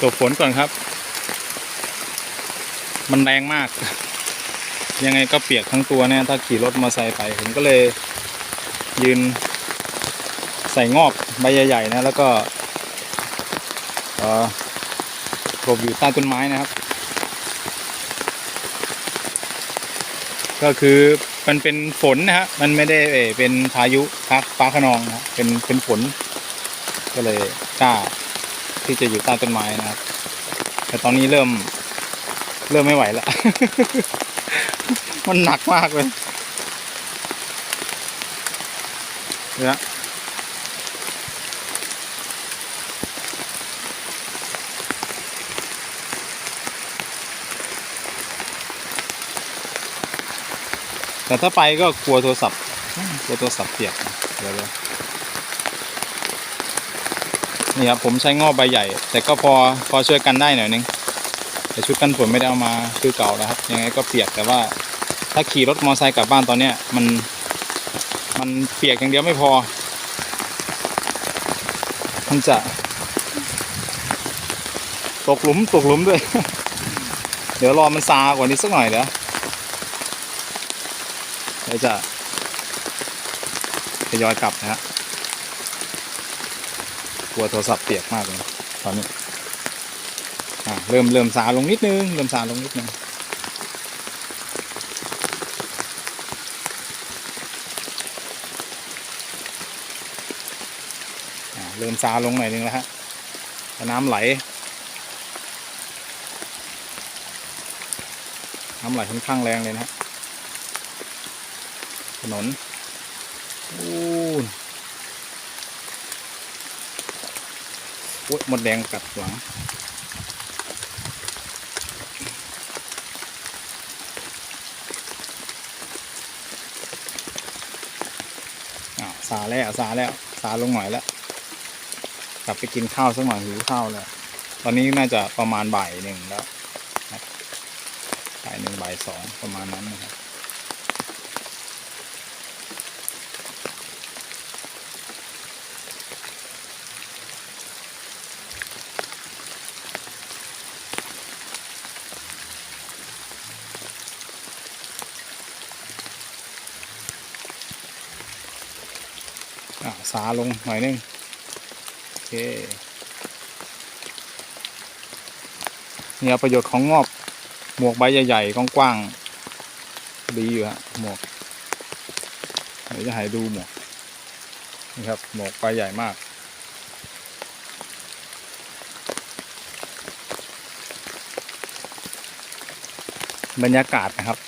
หลบฝนก่อนครับ มันแรงมาก ยังไงก็เปียกทั้งตัวเนี่ยถ้าขี่รถมอเตอร์ไซค์ไปผมก็เลยยืน ใส่งอบใบใหญ่ๆนะแล้วก็หลบอยู่ใต้ต้นไม้นะครับ ก็คือมันเป็นฝนนะฮะมันไม่ได้เอเป็นพายุฟ้าฟ้าขนองนะเป็นเป็นฝน ก็เลยกล้า ที่จะอยู่ใต้ต้นไม้นะครับ แต่ตอนนี้เริ่ม เริ่มไม่ไหวแล้ว มันหนักมากเลยเนี่ยแต่ถ้าไปก็กลัวโทรศัพท์กลัวโทรศัพท์เปียกเดี๋ยวเดี๋ยว นี่ครับผมใช้งอบใบใหญ่ แต่ก็พอพอช่วยกันได้หน่อยนึงแต่ชุดกันฝนไม่ได้เอามาคือเก่าแล้วครับ ยังไงก็เปียกแต่ว่า ถ้าขี่รถมอเตอร์ไซค์กลับบ้านตอนเนี้ยมัน มันเปียกอย่างเดียวไม่พอ มันจะ ตกหลุมตกหลุมด้วย เดี๋ยวรอมันซากว่านี้สักหน่อยเดี๋ยวเดี๋ยวจะทยอยกลับนะฮะ กลัวโทรศัพท์เปียกมากเลยตอนนี้เริ่มเริ่มซาลงนิดนึง เริ่มซาลงนิดนึง เริ่มซาลงหน่อยนึงแล้วฮะแต่น้ำไหล น้ำไหลค่อนข้างแรงเลยนะฮะถนนอู้นโอ้ ยหมดแดงกัดหลังอ้าวซาแล้วซาแล้วซาลงหน่อยแล้ว กลับไปกินข้าวสักหน่อยหิวข้าวแล้ว ตอนนี้น่าจะประมาณบ่ายหนึ่งแล้วบ่ายหนึ่งบ่ายสองประมาณนั้นนะครับ อ่าสาลงหน่อยนึงโอเคเนี่ยประโยชน์ของงอบหมวกใบใหญ่ๆกว้างๆดีอยู่ฮะหมวกเดี๋ยวจะให้ดูหมวกนี่ครับหมวกใบใหญ่มากบรรยากาศนะครับ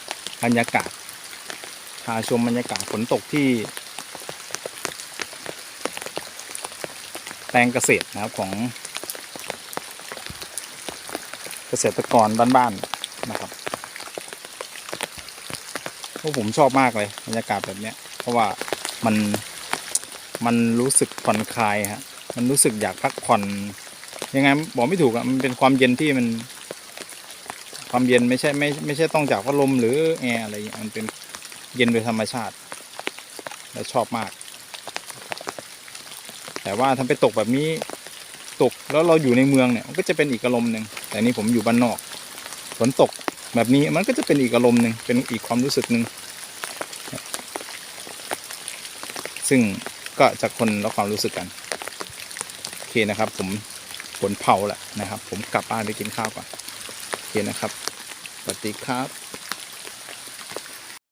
บรรยากาศพาชมบรรยากาศฝนตกที่ แปลงเกษตรนะครับของ เกษตรกรบ้านๆนะครับพวกผมชอบมากเลยบรรยากาศแบบเนี้ย เพราะว่ามันมันรู้สึกผ่อนคลายฮะมันรู้สึกอยากพักผ่อนยังไงบอกไม่ถูกอะมันเป็นความเย็นที่มัน ความเย็นไม่ใช่ไม่ไม่ใช่ต้องจากพัดลมหรือแอร์อะไรอย่างเงี้ยมันเป็นเย็นโดยธรรมชาติ และชอบมาก แต่ว่าถ้าไปตกแบบนี้ตกแล้วเราอยู่ในเมืองเนี่ยมันก็จะเป็นอีกอารมณ์หนึ่งแต่นี่ผมอยู่บ้านนอกฝนตกแบบนี้มันก็จะเป็นอีกอารมณ์หนึ่งเป็นอีกความรู้สึกหนึ่งซึ่งก็จะคนละความรู้สึกกันโอเคนะครับ ผมฝนเผาแหละนะครับ ผมกลับบ้านไปกินข้าวก่อนโอเคนะครับสวัสดีครับ